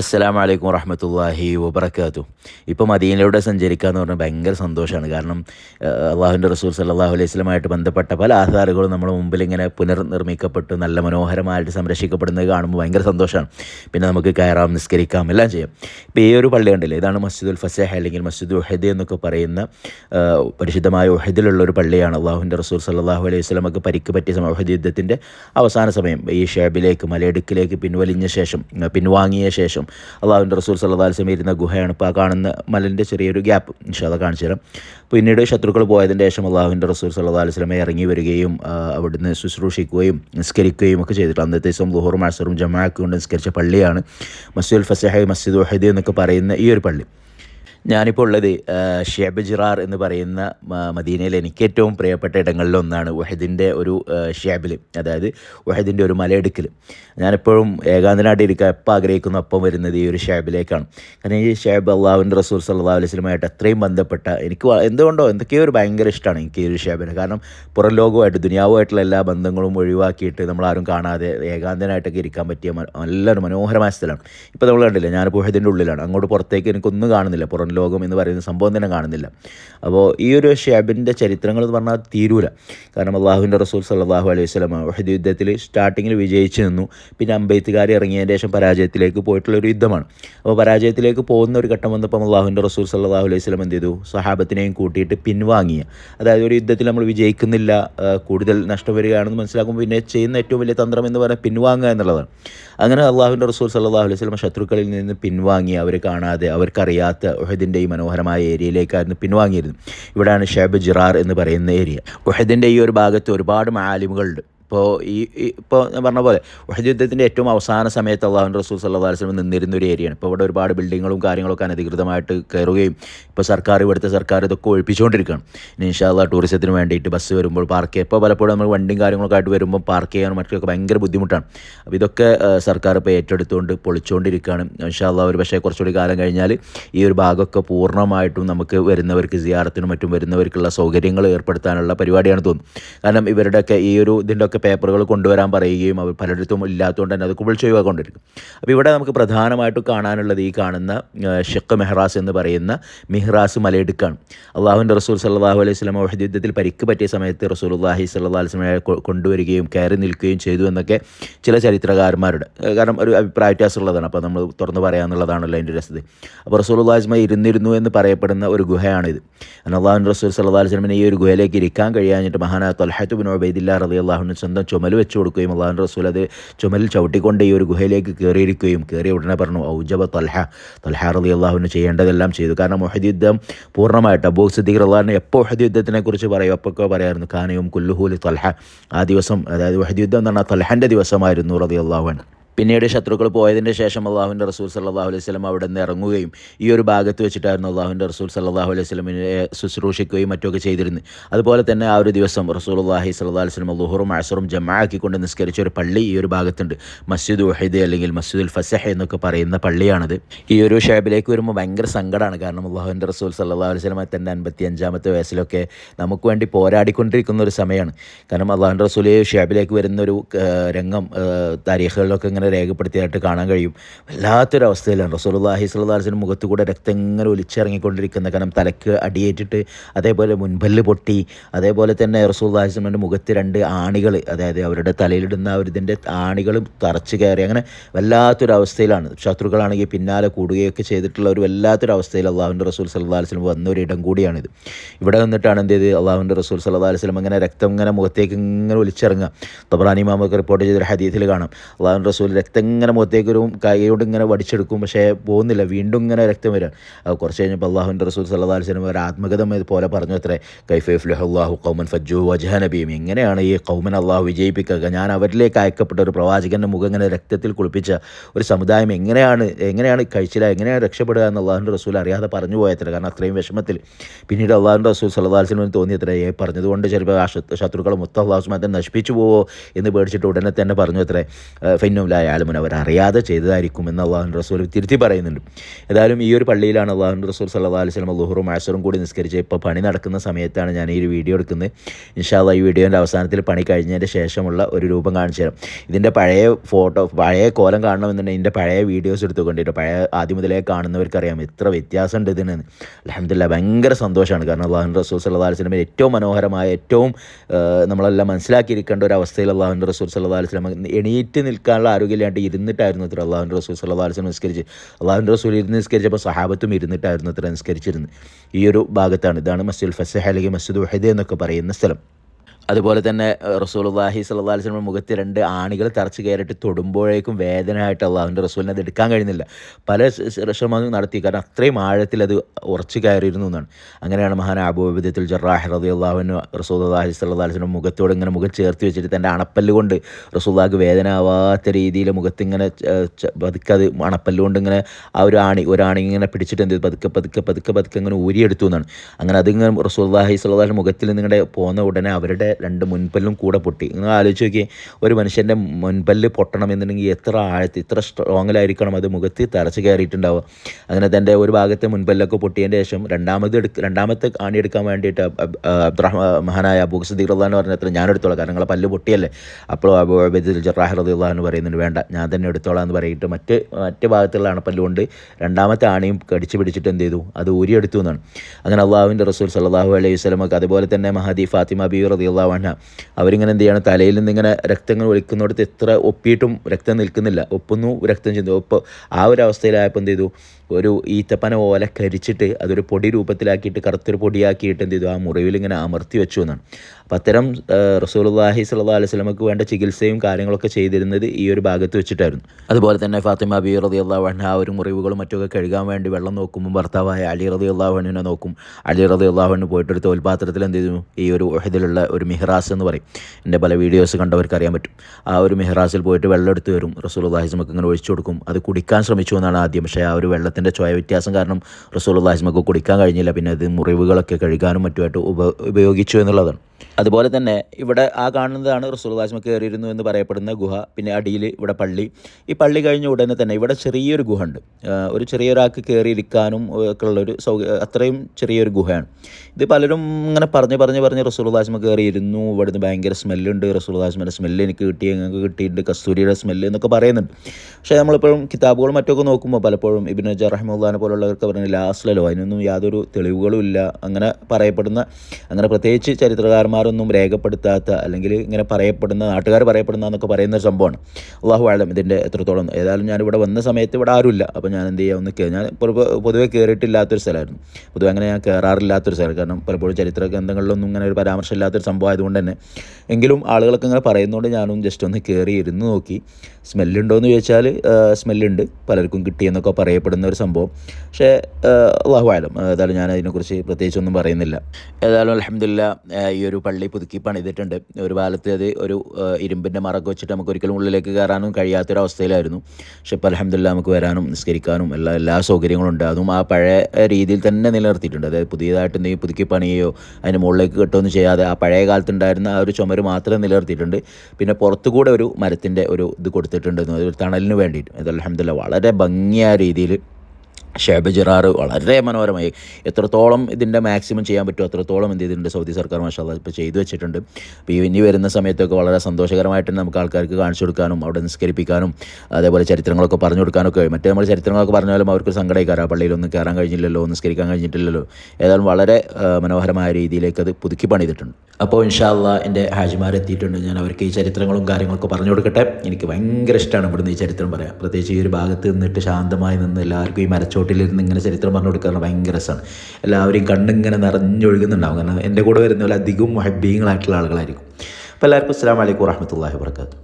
അസ്സലാം വലൈക്കും വറഹമത്തല്ലാഹി വബർക്കാത്തു ഇപ്പോൾ മദീനയിലൂടെ സഞ്ചരിക്കുക എന്ന് പറഞ്ഞാൽ ഭയങ്കര സന്തോഷമാണ് കാരണം അള്ളാഹുവിന്റെ റസൂൽ സല്ലാഹു അലൈഹി സ്വലമായിട്ട് ബന്ധപ്പെട്ട പല ആധാറുകളും നമ്മുടെ മുമ്പിൽ ഇങ്ങനെ പുനർനിർമ്മിക്കപ്പെട്ട് നല്ല മനോഹരമായിട്ട് സംരക്ഷിക്കപ്പെടുന്നത് കാണുമ്പോൾ ഭയങ്കര സന്തോഷമാണ് പിന്നെ നമുക്ക് കയറാം നിസ്കരിക്കാം എല്ലാം ചെയ്യാം. ഇപ്പോൾ ഈ ഒരു പള്ളി ഉണ്ടല്ലോ ഇതാണ് മസ്ജിദുൽ ഫസഹ അല്ലെങ്കിൽ മസ്ജിദ് ഉഹദ് എന്നൊക്കെ പറയുന്ന പരിശുദ്ധമായ ഉഹദിലുള്ള ഒരു പള്ളിയാണ് അള്ളാഹുവിന്റെ റസൂൽ സല്ലാഹു അലൈഹി സ്വലമൊക്കെ പരിക്ക് പറ്റിയ സമയം ഉഹദ് യുദ്ധത്തിന്റെ അവസാന സമയം. ഈ ഷേബിലേക്ക് മലയിടുക്കിലേക്ക് പിൻവലിഞ്ഞ ശേഷം പിൻവാങ്ങിയ ശേഷം അള്ളാഹുവിന്റെ റസൂൽ സല്ലാ അലിസ്ലം ഇരുന്ന ഗുഹയാണ് ഇപ്പോൾ ആ കാണുന്ന മലന്റെ ചെറിയൊരു ഗ്യാപ്പ്. ഇൻഷാല്ല കാണിച്ചു തരാം. പിന്നീട് ശത്രുക്കൾ പോയതിന്റെ ശേഷം അള്ളാഹുവിന്റെ റസൂൽ സല്ലാ വസ്ലമെ ഇറങ്ങി വരികയും അവിടുന്ന് ശുശ്രൂഷിക്കുകയും നിസ്കരിക്കുകയും ഒക്കെ ചെയ്തിട്ടുണ്ട്. അന്നത്തെ ദിവസം ലുഹറും അസറും കൊണ്ട് നിസ്കരിച്ച പള്ളിയാണ് മസ്ജിദുൽ ഫസഹ മസ്ജിദ് വഹദ് എന്നൊക്കെ പറയുന്ന ഈ ഒരു പള്ളി. ഞാനിപ്പോൾ ഉള്ളത് ഷേബജിറാർ ഷേബ് ജിറാർ എന്ന് പറയുന്ന മദീനയിലെ എനിക്ക് ഏറ്റവും പ്രിയപ്പെട്ട ഇടങ്ങളിലൊന്നാണ് വഹദിന്റെ ഒരു ഷേബിൽ അതായത് വഹദിന്റെ ഒരു മലയിടുക്കിൽ ഞാനെപ്പോഴും ഏകാന്തനായിട്ട് ഇരിക്കാൻ എപ്പോൾ ആഗ്രഹിക്കുന്നു അപ്പം വരുന്നത് ഈ ഒരു ഷേബിലേക്കാണ്. കാരണം ഈ ഷേബ് അള്ളാഹുവിന്റെ റസൂൽ സല്ലാ അലൈഹി സ്വലമായിട്ട് അത്രയും ബന്ധപ്പെട്ട എനിക്ക് എന്തുകൊണ്ടോ എന്തൊക്കെയോ ഒരു ഭയങ്കര ഇഷ്ടമാണ് എനിക്ക് ഈ ഒരു ഷേബിനെ. കാരണം പുറം ലോകവുമായിട്ട് ദുനിയാവുമായിട്ടുള്ള എല്ലാ ബന്ധങ്ങളും ഒഴിവാക്കിയിട്ട് നമ്മളാരും കാണാതെ ഏകാന്തനായിട്ടൊക്കെ ഇരിക്കാൻ പറ്റിയ നല്ലൊരു മനോഹരമായ സ്ഥലമാണ്. ഇപ്പോൾ നമ്മൾ കണ്ടില്ല ഞാനിപ്പോൾ വഹദിന്റെ ഉള്ളിലാണ്. അങ്ങോട്ട് പുറത്തേക്ക് എനിക്കൊന്നും കാണുന്നില്ല. പുറം ലോകം എന്ന് പറയുന്ന സംഭവം തന്നെ കാണുന്നില്ല. അപ്പോൾ ഈ ഒരു ഷേബിന്റെ ചരിത്രങ്ങൾ എന്ന് പറഞ്ഞാൽ തീരൂല. കാരണം അള്ളാഹുവിന്റെ റസൂൽ സല്ലാഹു അലൈഹി വസ്ലം വഹദ് യുദ്ധത്തിൽ സ്റ്റാർട്ടിങ്ങിൽ വിജയിച്ച് നിന്നു. പിന്നെ അമ്പെയ്ത്തുകാർ ഇറങ്ങിയതിന് ശേഷം പരാജയത്തിലേക്ക് പോയിട്ടുള്ള ഒരു യുദ്ധമാണ്. അപ്പോൾ പരാജയത്തിലേക്ക് പോകുന്ന ഒരു ഘട്ടം വന്നപ്പം അള്ളാഹുവിന്റെ റസൂൽ സല്ലാഹു അലൈഹി സ്വലം എന്ത് ചെയ്തു? സഹാബത്തിനെയും കൂട്ടിയിട്ട് പിൻവാങ്ങിയ. അതായത് ഒരു യുദ്ധത്തിൽ നമ്മൾ വിജയിക്കുന്നില്ല കൂടുതൽ നഷ്ടം വരികയാണെന്ന് മനസ്സിലാക്കുമ്പോൾ പിന്നെ ചെയ്യുന്ന ഏറ്റവും വലിയ തന്ത്രം എന്ന് പറയുന്നത് പിൻവാങ്ങുക എന്നുള്ളതാണ്. അങ്ങനെ അള്ളാഹുവിന്റെ റസൂൽ സല്ലാഹു അലൈഹി സ്വലം ശത്രുക്കളിൽ നിന്ന് പിൻവാങ്ങി. അവർ കാണാതെ അവർക്കറിയാത്ത ഉഹദിന്റെ ഈ മനോഹരമായ ഏരിയയിലേക്കായിരുന്നു പിൻവാങ്ങിയിരുന്നു. ഇവിടെയാണ് ഷേബ് ജിറാർ എന്ന് പറയുന്ന ഏരിയ. ഉഹദിന്റെ ഈ ഒരു ഭാഗത്ത് ഒരുപാട് മാലിമുകളുണ്ട്. ഇപ്പോൾ ഈ ഇപ്പോൾ ഞാൻ പറഞ്ഞ പോലെ ഉഹദ് യുദ്ധത്തിന്റെ ഏറ്റവും അവസാന സമയത്ത് അള്ളാഹുൻ റസൂൽ സല്ലാ വസ്ലം നിന്നിരുന്ന ഒരു ഏരിയയാണ്. ഇപ്പോൾ ഇവിടെ ഒരുപാട് ബിൽഡിങ്ങുകളും കാര്യങ്ങളൊക്കെ അനധികൃതമായിട്ട് കയറുകയും ഇപ്പോൾ സർക്കാർ ഇവിടുത്തെ സർക്കാർ ഇതൊക്കെ ഒഴിപ്പിച്ചുകൊണ്ടിരിക്കുകയാണ്. ഇനി ഇൻഷാല്ല ടൂറിസത്തിന് വേണ്ടിയിട്ട് ബസ് വരുമ്പോൾ പാർക്ക് ചെയ്യുക ഇപ്പോൾ പലപ്പോഴും നമ്മൾ വണ്ടിയും കാര്യങ്ങളൊക്കെ ആയിട്ട് വരുമ്പോൾ പാർക്ക് ചെയ്യാനും മറ്റൊക്കെ ഭയങ്കര ബുദ്ധിമുട്ടാണ്. അപ്പോൾ ഇതൊക്കെ സർക്കാർ ഇപ്പോൾ ഏറ്റെടുത്തുകൊണ്ട് പൊളിച്ചുകൊണ്ടിരിക്കുകയാണ്. ഇൻഷാല്ല ഒരു പക്ഷേ കുറച്ചുകൂടി കാലം കഴിഞ്ഞാൽ ഈ ഒരു ഭാഗമൊക്കെ പൂർണമായിട്ടും നമുക്ക് വരുന്നവർക്ക് സിയാറത്തിനും മറ്റും വരുന്നവർക്കുള്ള സൗകര്യങ്ങൾ ഏർപ്പെടുത്താനുള്ള പരിപാടിയാണ് തോന്നുന്നത് കാരണം ഇവരുടെയൊക്കെ ഈ ഒരു ഇതിന്റെയൊക്കെ പേപ്പറുകൾ കൊണ്ടുവരാൻ പറയുകയും അവർ പലയിടത്തും ഇല്ലാത്തതുകൊണ്ട് തന്നെ അത് കുബിൾ ചെയ്യുക കൊണ്ടിരിക്കും. അപ്പോൾ ഇവിടെ നമുക്ക് പ്രധാനമായിട്ടും കാണാനുള്ളത് ഈ കാണുന്ന ഷെക്ക് മെഹ്റാസ് എന്ന് പറയുന്ന മിഹ്റാസ് മലയിടുക്കാണ്. അള്ളാഹുവിന്റെ റസൂൽ സല്ലാഹു അലൈഹി സ്വലം യുദ്ധത്തിൽ പരിക്ക് പറ്റിയ സമയത്ത് റസൂൽ അള്ളാഹി സല്ലാ അലൈഹി സ്വലമെ കൊണ്ടുവരികയും കയറി നിൽക്കുകയും ചെയ്തു എന്നൊക്കെ ചില ചരിത്രകാരന്മാരുടെ കാരണം ഒരു അഭിപ്രായ വ്യത്യാസമുള്ളതാണ്. അപ്പോൾ നമ്മൾ തുറന്ന് പറയാമെന്നുള്ളതാണല്ലോ അതിന്റെ രസത്. അപ്പോൾ റസൂൽ അള്ളാഹിസ്മ ഇരുന്നിരുന്നു എന്ന് പറയപ്പെടുന്ന ഒരു ഗുഹയാണിത്. അള്ളാഹുൻ റസൂൽ സല്ലാ അലൈഹി സ്വലമിനെ ഈ ഒരു ഗുഹയിലേക്ക് ഇരിക്കാൻ കഴിയാഞ്ഞിട്ട് മഹാനായ തൊലഹത്ത് ബിൻ ഒബൈദില്ല റതി അള്ളാഹുവിന് സ്വന്തം ചുമൽ വെച്ച് കൊടുക്കുകയും അള്ളാഹു റസൂൽ അത് ചുമലിൽ ചവിട്ടിക്കൊണ്ട് ഈ ഒരു ഗുഹയിലേക്ക് കയറിയിരിക്കുകയും കയറിയ ഉടനെ പറഞ്ഞു ഔജബ തൽഹ. തൽഹ റലി അള്ളാഹുവിന് ചെയ്യേണ്ടതെല്ലാം ചെയ്തു. കാരണം മുഹദ് യുദ്ധം പൂർണമായിട്ട് അബൂ സിദ്ദീഖ് അള്ളാഹിനെ എപ്പോൾ വഹദ് യുദ്ധത്തിനെ കുറിച്ച് പറയും? അപ്പൊക്കെ പറയായിരുന്നു കാനയും കുല്ലുഹൂലി തൽഹ. ആ ദിവസം അതായത് വഹദ് യുദ്ധം എന്ന് പറഞ്ഞാൽ തൽഹന്റെ ദിവസമായിരുന്നു റതി അള്ളാഹുൻ പിന്നീട് ശത്രുക്കൾ പോയതിന്റെ ശേഷം അള്ളാഹുവിന്റെ റസൂൽ സല്ലാഹു അലൈഹി സ്വലം അവിടെ നിന്ന് ഇറങ്ങുകയും ഈ ഒരു ഭാഗത്ത് വെച്ചിട്ടായിരുന്നു അള്ളാഹുവിന്റെ റസൂൽ സല്ലാഹു അലൈഹി സ്വലമിനെ ശുശ്രൂഷിക്കുകയും മറ്റുമൊക്കെ ചെയ്തിരുന്നു അതുപോലെ തന്നെ ആ ഒരു ദിവസം റസൂൽ അള്ളാഹി സല്ലാ അലൈഹി സ്വലം ലുഹറും അസറും ജമാക്കിക്കൊണ്ട് നിസ്കരിച്ച ഒരു പള്ളി ഈ ഒരു ഭാഗത്തുണ്ട്. മസ്ജിദ് വഹീദ് അല്ലെങ്കിൽ മസ്ജിദുൽ ഫസഹ എന്നൊക്കെ പറയുന്ന പള്ളിയാണത്. ഈ ഒരു ഷേബിലേക്ക് വരുമ്പോൾ ഭയങ്കര സങ്കടമാണ്. കാരണം അള്ളാഹുവിന്റെ റസൂൽ സല്ലാ അലൈഹി സ്വലം തന്റെ അൻപത്തി അഞ്ചാമത്തെ വയസ്സിലൊക്കെ നമുക്ക് വേണ്ടി പോരാടിക്കൊണ്ടിരിക്കുന്ന ഒരു സമയമാണ്. കാരണം അള്ളാഹുന്റെ റസൂൽ ഷേബിലേക്ക് വരുന്ന ഒരു രംഗം താരീഖുകളിലൊക്കെ ഇങ്ങനെ രേഖപ്പെടുത്തിയായിട്ട് കാണാൻ കഴിയും. വല്ലാത്തൊരവസ്ഥയിലാണ്. റസൂലുള്ളാഹി വസല്ലം മുഖത്ത് കൂടെ രക്തം ഇങ്ങനെ ഒലിച്ചിറങ്ങിക്കൊണ്ടിരിക്കുന്ന കാരണം തലക്ക് അടിയേറ്റിട്ട് അതേപോലെ മുൻപല്ല് പൊട്ടി അതേപോലെ തന്നെ റസൂലുള്ളാഹി സ്വലമിന്റെ മുഖത്ത് രണ്ട് ആണികൾ അതായത് അവരുടെ തലയിലിടുന്ന അവരിതിന്റെ ആണികളും തറച്ച് കയറി. അങ്ങനെ വല്ലാത്തൊരവസ്ഥയിലാണ്. ശത്രുക്കളാണെങ്കിൽ പിന്നാലെ കൂടുകയൊക്കെ ചെയ്തിട്ടുള്ള ഒരു വല്ലാത്തൊരവസ്ഥയിൽ അള്ളാഹുന്റെ റസൂൽ സല്ലല്ലാഹു അലൈഹി വസല്ലം വന്ന ഒരു ഇടം കൂടിയാണിത്. ഇവിടെ നിന്നിട്ടാണ് എന്ത് ചെയ്ത് അള്ളാഹുന്റെ റസൂൽ സല്ലല്ലാഹു അലൈഹി വസല്ലം ഇങ്ങനെ രക്തം ഇങ്ങനെ മുഖത്തേക്ക് ഇങ്ങനെ ഒലിച്ചിറങ്ങുക. തബ്രാനി മാമൊക്കെ റിപ്പോർട്ട് ചെയ്തൊരു ഹദീത്തിൽ കാണാം. അള്ളാഹുൻ റസൂൽ രക്തം ഇങ്ങനെ മുഖത്തേക്ക് ഒരു കൈയോട് ഇങ്ങനെ വടിച്ചെടുക്കും പക്ഷേ പോകുന്നില്ല. വീണ്ടും ഇങ്ങനെ രക്തം വരിക അത് കുറച്ച് കഴിഞ്ഞപ്പോൾ അള്ളാഹുന്റെ റസൂൽ സല്ലാ അലൈഹി വസല്ലം ഒരു ആത്മകഥം പോലെ പറഞ്ഞു അത്രേ. കൈഫൈഫ്ലഹ് അള്ളാഹു കൗമൻ വജഹ നബീം. എങ്ങനെയാണ് ഈ കൗമൻ അള്ളാഹു വിജയിപ്പിക്കുക? ഞാൻ അവരിലേക്ക് അയക്കപ്പെട്ട ഒരു പ്രവാചകന്റെ മുഖം ഇങ്ങനെ രക്തത്തിൽ കുളിപ്പിച്ച ഒരു സമുദായം എങ്ങനെയാണ് എങ്ങനെയാണ് കഴിച്ചില്ല എങ്ങനെയാണ് രക്ഷപ്പെടുക എന്ന് അള്ളാഹുന്റെ റസൂൽ അറിയാതെ പറഞ്ഞു പോയത്ര. കാരണം അത്രയും വിഷമത്തിൽ പിന്നീട് അള്ളാഹുന്റെ റസൂൽ സല്ലാ വസല്ലം തോന്നിയത്ര പറഞ്ഞതുകൊണ്ട് ചിലപ്പോൾ ആ ശത്രുക്കളെ മൊത്തം അള്ളാഹു സുബ്ഹാനഹു നശിപ്പിച്ചു പോവോ? എന്ന് പേടിച്ചിട്ട് ഉടനെ തന്നെ പറഞ്ഞു അത്രേ. ഫൈനും ലാ ലായാലും അവർ അറിയാതെ ചെയ്തതായിരിക്കും എന്ന് അള്ളാഹു റസൂൽ തിരുത്തി പറയുന്നുണ്ട്. ഏതായാലും ഈ ഒരു പള്ളിയിലാണ് അള്ളാഹു റസൂൽ സല്ലാ അലൈഹി സ്വലം ലുഹറും ആസറും കൂടി നിസ്കരിച്ച് ഇപ്പോൾ പണി നടക്കുന്ന സമയത്താണ് ഞാൻ ഈ ഒരു വീഡിയോ എടുക്കുന്നത്. ഇൻഷാല്ല ഈ വീഡിയോന്റെ അവസാനത്തിൽ പണി കഴിഞ്ഞതിന്റെ ശേഷമുള്ള ഒരു രൂപം കാണിച്ചു തരാം. ഇതിന്റെ പഴയ ഫോട്ടോ പഴയ കോലം കാണണമെന്നുണ്ടെങ്കിൽ ഇതിന്റെ പഴയ വീഡിയോസ് എടുത്തുകൊണ്ടിട്ട് പഴയ ആദ്യം മുതലേ കാണുന്നവർക്കറിയാം എത്ര വ്യത്യാസമുണ്ട് ഇതിന്. അലഹമില്ല ഭയങ്കര സന്തോഷമാണ്. കാരണം അള്ളാഹു റസൂൽ സല്ലാ സ്വലം ഏറ്റവും മനോഹരമായ ഏറ്റവും നമ്മളെല്ലാം മനസ്സിലാക്കിയിരിക്കേണ്ട ഒരു അവസ്ഥയിൽ അള്ളാഹു റസൂൽ സല്ലാ അലൈഹി സ്വലം എണീറ്റ് നിൽക്കാനുള്ള ആരോഗ്യമില്ലാണ്ട് ഇരുന്നിട്ടായിരുന്നു അത്ര. അള്ളാഹുൻ റസൂൽ സല്ലാ അലൈഹി സ്വലം നിസ്കരിച്ച് അള്ളാഹുൻ റസൂൽ ഇരുന്ന് നിസ്കരിച്ചപ്പോൾ സഹാബത്തും ഇരുന്നിട്ടായിരുന്നു അത്ര നിസ്കരിച്ചിരുന്നത്. ഈ ഒരു ഭാഗത്താണ്. ഇതാണ് മസ്ജിദ് ഫസഹ അല്ലെങ്കിൽ മസ്ജിദ് വഹദ എന്നൊക്കെ പറയുന്ന സ്ഥലം. അതുപോലെ തന്നെ റസൂൽല്ലാഹി സല്ലാ വസ്ലമിന്റെ മുഖത്ത് രണ്ട് ആണികൾ തറച്ച് കയറിയിട്ട് തൊടുമ്പോഴേക്കും വേദനയായിട്ട് അള്ളാഹുവിന്റെ റസൂലിനെ അത് എടുക്കാൻ കഴിയുന്നില്ല. പല ശ്രമങ്ങളും നടത്തി. കാരണം അത്രയും ആഴത്തിൽ അത് ഉറച്ചു കയറിയിരുന്നു എന്നാണ്. അങ്ങനെയാണ് മഹാൻ അബൂബിദത്തിൽ ജറാഹ് റതി അള്ളാഹുവിന് റസൂൽല്ലാഹി സല്ലാ വസ്ലമിന്റെ മുഖത്തോട് ഇങ്ങനെ മുഖം ചേർത്ത് വെച്ചിട്ട് തന്റെ അണപ്പല്ല് കൊണ്ട് റസൂല്ലാഹ് വേദന ആവാത്ത രീതിയിൽ മുഖത്ത് ഇങ്ങനെ പതുക്കെ അത് അണപ്പല്ല് കൊണ്ട് ഇങ്ങനെ ആ ഒരു ആണി ഒരാണി ഇങ്ങനെ പിടിച്ചിട്ട് എന്ത് പതുക്കെ പതുക്കെ പതുക്കെ പതുക്കെ ഇങ്ങനെ ഊരിയെടുത്തു എന്നാണ്. അങ്ങനെ അതിങ്ങനെ റസൂൽല്ലാഹി സല്ലാഹ് മുഖത്തിൽ നിങ്ങളുടെ പോകുന്ന ഉടനെ അവരുടെ രണ്ട് മുൻപല്ലും കൂടെ പൊട്ടി. നിങ്ങൾ ആലോചിച്ച് നോക്കി ഒരു മനുഷ്യന്റെ മുൻപല്ല് പൊട്ടണമെന്നുണ്ടെങ്കിൽ എത്ര ആഴത്തിൽ ഇത്ര സ്ട്രോങ്ങിലായിരിക്കണം അത് മുഖത്ത് തറച്ച് കയറിയിട്ടുണ്ടാവുക. അങ്ങനെ തന്റെ ഒരു ഭാഗത്തെ മുൻപല്ലൊക്കെ പൊട്ടിയതിന്റെ ശേഷം രണ്ടാമത് എടുക്ക രണ്ടാമത്തെ ആണി എടുക്കാൻ വേണ്ടിയിട്ട് അബ്ദുറഹ്മാൻ മഹാനായ അബൂ സദീഖ് എന്ന് പറഞ്ഞ എത്ര ഞാൻ എടുത്തോളാം. കാരണം നിങ്ങളെ പല്ല് പൊട്ടിയല്ലേ? അപ്പോൾ അബു ജറാഹ് റദിയുള്ള എന്ന് പറയുന്നുണ്ട് വേണ്ട ഞാൻ തന്നെ എടുത്തോളാം എന്ന് പറയിട്ട് മറ്റ് മറ്റ് ഭാഗത്തുള്ള അണപ്പല്ലുകൊണ്ട് രണ്ടാമത്തെ ആണിയും കടിച്ചു പിടിച്ചിട്ട് എന്ത് ചെയ്തു? അത് ഊരിയെടുത്തു എന്നാണ്. അങ്ങനെ അള്ളാഹുവിന്റെ റസൂൽ സല്ലാഹു അലൈഹി വസ്ലമൊക്കെ അതുപോലെ തന്നെ മഹദി ഫാത്തിമ ബി റദിയുള്ള വണ്ണ അവരിങ്ങനെ എന്ത് ചെയ്യണം? തലയിൽ നിന്ന് ഇങ്ങനെ രക്തങ്ങൾ ഒലിക്കുന്നിടത്ത് എത്ര ഒപ്പിയിട്ടും രക്തം നിൽക്കുന്നില്ല. ഒപ്പുന്നു രക്തം ചെന്നു. ഒപ്പ് ആ ഒരു അവസ്ഥയിലായപ്പോൾ എന്ത് ചെയ്തു? ഒരു ഈത്തപ്പന ഓല കരിച്ചിട്ട് അതൊരു പൊടി രൂപത്തിലാക്കിയിട്ട് കറുത്തൊരു പൊടിയാക്കിയിട്ട് എന്ത് ചെയ്തു? ആ മുറിവിൽ ഇങ്ങനെ അമർത്തി വെച്ചു എന്നാണ്. അപ്പം അത്തരം റസൂൽഹി സല്ലാ അലൈഹി സ്വലമക്ക് വേണ്ട ചികിത്സയും കാര്യങ്ങളൊക്കെ ചെയ്തിരുന്നത് ഈ ഒരു ഭാഗത്ത് വെച്ചിട്ടായിരുന്നു. അതുപോലെ തന്നെ ഫാത്തിമ ബി റതി അള്ളാഹുഹൻ ആ ഒരു മുറിവുകളും മറ്റൊക്കെ കഴുകാൻ വേണ്ടി വെള്ളം നോക്കുമ്പോൾ ഭർത്താവായ അലി റതി അള്ളാഹുഹനെ നോക്കും. അലി റതി അള്ളാഹുഹന് പോയിട്ടൊരു തോൽപാത്രത്തിൽ എന്ത് ചെയ്തു? ഈ ഒരു ഒഹദിലുള്ള ഒരു മിഹ്റാസ് എന്ന് പറയും. എന്റെ പല വീഡിയോസ് കണ്ടവർക്ക് അറിയാൻ പറ്റും. ആ ഒരു മിഹ്റാസിൽ പോയിട്ട് വെള്ളം എടുത്ത് വരും റസൂലുല്ലാഹി സ്വലമക്ക് ഇങ്ങനെ ഒഴിച്ചു കൊടുക്കും. അത് കുടിക്കാൻ ശ്രമിച്ചു എന്നാണ് ആദ്യം. പക്ഷേ ആ ഒരു വെള്ളത്തിന്റെ ചോയ വ്യത്യാസം കാരണം റസൂലുല്ലാഹി സ്വലമക്ക് കുടിക്കാൻ കഴിഞ്ഞില്ല. പിന്നെ അത് മുറിവുകളൊക്കെ കഴുകാനും മറ്റുമായിട്ട് ഉപ ഉപയോഗിച്ചു എന്നുള്ളതാണ്. അതുപോലെ തന്നെ ഇവിടെ ആ കാണുന്നതാണ് റസൂൽദാസ്മ കയറിയിരുന്നു എന്ന് പറയപ്പെടുന്ന ഗുഹ. പിന്നെ അടിയിൽ ഇവിടെ പള്ളി. ഈ പള്ളി കഴിഞ്ഞ ഉടനെ തന്നെ ഇവിടെ ചെറിയൊരു ഗുഹ ഉണ്ട് ഒരു ചെറിയൊരാൾക്ക് കയറിയിരിക്കാനും ഒക്കെ ഉള്ളൊരു സൗകര്യം അത്രയും ചെറിയൊരു ഗുഹയാണ്. ഇത് പലരും ഇങ്ങനെ പറഞ്ഞ് പറഞ്ഞ് പറഞ്ഞ് റസൂൽദാസ്മ കയറിയിരുന്നു. ഇവിടുന്ന് ഭയങ്കര സ്മെല്ലുണ്ട് റസൂൽദാസ്മന്റെ സ്മെല്ല് എനിക്ക് കിട്ടി ഞങ്ങൾക്ക് കിട്ടിയിട്ടുണ്ട് കസ്തൂരിയുടെ സ്മെല്ല് എന്നൊക്കെ പറയുന്നുണ്ട്. പക്ഷേ നമ്മളിപ്പോഴും കിതാബുകളും മറ്റൊക്കെ നോക്കുമ്പോൾ പലപ്പോഴും ഇബിൻ അജർ റഹ്മുല്ലാനെ പോലുള്ളവർക്ക് പറഞ്ഞ ലാസ്റ്റിലല്ലോ അതിനൊന്നും യാതൊരു തെളിവുകളും ഇല്ല. അങ്ങനെ പറയപ്പെടുന്ന അങ്ങനെ പ്രത്യേകിച്ച് ചരിത്രകാരന്മാരൊന്നും രേഖപ്പെടുത്താത്ത അല്ലെങ്കിൽ ഇങ്ങനെ പറയപ്പെടുന്ന നാട്ടുകാർ പറയപ്പെടുന്ന എന്നൊക്കെ പറയുന്ന ഒരു സംഭവമാണ്. അള്ളാഹു ആലം ഇതിന്റെ എത്രത്തോളം ഏതായാലും ഇവിടെ വന്ന സമയത്ത് ഇവിടെ ആരുമില്ല. അപ്പോൾ ഞാൻ എന്ത് ചെയ്യുക ഒന്ന് ഞാൻ പൊതുവെ കയറിയിട്ടില്ലാത്തൊരു സ്ഥലമായിരുന്നു. പൊതുവെ അങ്ങനെ ഞാൻ കയറാറില്ലാത്തൊരു സ്ഥലം കാരണം പലപ്പോഴും ചരിത്ര ഗ്രന്ഥങ്ങളിലൊന്നും ഇങ്ങനെ ഒരു പരാമർശം ഇല്ലാത്തൊരു സംഭവം ആയതുകൊണ്ട് തന്നെ. എങ്കിലും ആളുകളൊക്കെ ഇങ്ങനെ പറയുന്നതുകൊണ്ട് ഞാനും ജസ്റ്റ് ഒന്ന് കയറി ഇരുന്ന് നോക്കി. സ്മെല്ലുണ്ടോ എന്ന് ചോദിച്ചാൽ സ്മെല്ലുണ്ട്. പലർക്കും കിട്ടിയെന്നൊക്കെ പറയപ്പെടുന്ന ഒരു സംഭവം. പക്ഷേ അള്ളാഹു ആലം. ഏതായാലും ഞാൻ അതിനെക്കുറിച്ച് പ്രത്യേകിച്ചൊന്നും പറയുന്നില്ല. ഏതായാലും അലഹമില്ല ഈ ഒരു പള്ളി പുതുക്കി പണിതിട്ടുണ്ട്. ഒരു കാലത്ത് അത് ഒരു ഇരുമ്പിന്റെ മറക്ക് വെച്ചിട്ട് നമുക്ക് ഒരിക്കലും ഉള്ളിലേക്ക് കയറാനും കഴിയാത്തൊരവസ്ഥയിലായിരുന്നു. പക്ഷെ ഇപ്പോൾ അലഹമില്ല നമുക്ക് വരാനും നിസ്കരിക്കാനും എല്ലാ എല്ലാ സൗകര്യങ്ങളും ഉണ്ട്. അതും ആ പഴയ രീതിയിൽ തന്നെ നിലനിർത്തിയിട്ടുണ്ട്. അതായത് പുതിയതായിട്ട് എന്തെങ്കിലും പുതുക്കി പണിയോ അതിന് മുകളിലേക്ക് കെട്ടുകയൊന്നും ചെയ്യാതെ ആ പഴയ കാലത്തുണ്ടായിരുന്ന ആ ഒരു ചുമര് മാത്രം നിലനിർത്തിയിട്ടുണ്ട്. പിന്നെ പുറത്തുകൂടെ ഒരു മരത്തിന്റെ ഒരു ഇത് കൊടുത്തിട്ടുണ്ട് ഒരു തണലിന് വേണ്ടിയിട്ട്. അത് അലഹമില്ല വളരെ ഭംഗിയായ രീതിയിൽ ഷേബ് ജിറാർ വളരെ മനോഹരമായി. എത്രത്തോളം ഇതിന്റെ മാക്സിമം ചെയ്യാൻ പറ്റുമോ അത്രത്തോളം എന്ത് ചെയ്തിട്ടുണ്ട് സൗദി സർക്കാർ മാഷാല്ല ഇപ്പോൾ ചെയ്തു വെച്ചിട്ടുണ്ട്. അപ്പോൾ ഇനി വരുന്ന സമയത്തൊക്കെ വളരെ സന്തോഷകരമായിട്ട് നമുക്ക് ആൾക്കാർക്ക് കാണിച്ചു കൊടുക്കാനും അവിടെ നിസ്കരിപ്പിക്കാനും അതേപോലെ ചരിത്രങ്ങളൊക്കെ പറഞ്ഞു കൊടുക്കാനൊക്കെ മറ്റേ നമ്മൾ ചരിത്രങ്ങളൊക്കെ പറഞ്ഞാലും അവർക്ക് സങ്കടമായിക്കാറ് ആ പള്ളിയിലൊന്നും കയറാൻ കഴിഞ്ഞില്ലല്ലോ നിസ്കരിക്കാൻ കഴിഞ്ഞിട്ടില്ലല്ലോ. ഏതായാലും വളരെ മനോഹരമായ രീതിയിലേക്ക് അത് പുതുക്കി പണിതിട്ടുണ്ട്. അപ്പോൾ ഇൻഷാല്ല എന്റെ ഹാജിമാർ എത്തിയിട്ടുണ്ട്. ഞാൻ അവർക്ക് ഈ ചരിത്രങ്ങളും കാര്യങ്ങളൊക്കെ പറഞ്ഞു കൊടുക്കട്ടെ. എനിക്ക് ഭയങ്കര ഇഷ്ടമാണ് ഇവിടുന്ന് ഈ ചരിത്രം പറയാം പ്രത്യേകിച്ച് ഈ ഒരു ഭാഗത്ത് നിന്നിട്ട് ശാന്തമായി നിന്ന് എല്ലാവർക്കും ഈ മരച്ചോട്ടിലിരുന്ന് ഇങ്ങനെ ചരിത്രം പറഞ്ഞു കൊടുക്കാറുണ്ട്. ഭയങ്കര രസമാണ്. എല്ലാവരും കണ്ണിങ്ങനെ നിറഞ്ഞൊഴുകുന്നുണ്ടാവും. കാരണം എന്റെ കൂടെ വരുന്ന പോലെ അധികം ഹബ്ബീങ്ങളായിട്ടുള്ള ആളുകളായിരിക്കും. അപ്പോൾ എല്ലാവർക്കും അസ്സാം വലൈക്കും വാഹമത്തല്ലാഹി വർക്കാത്തു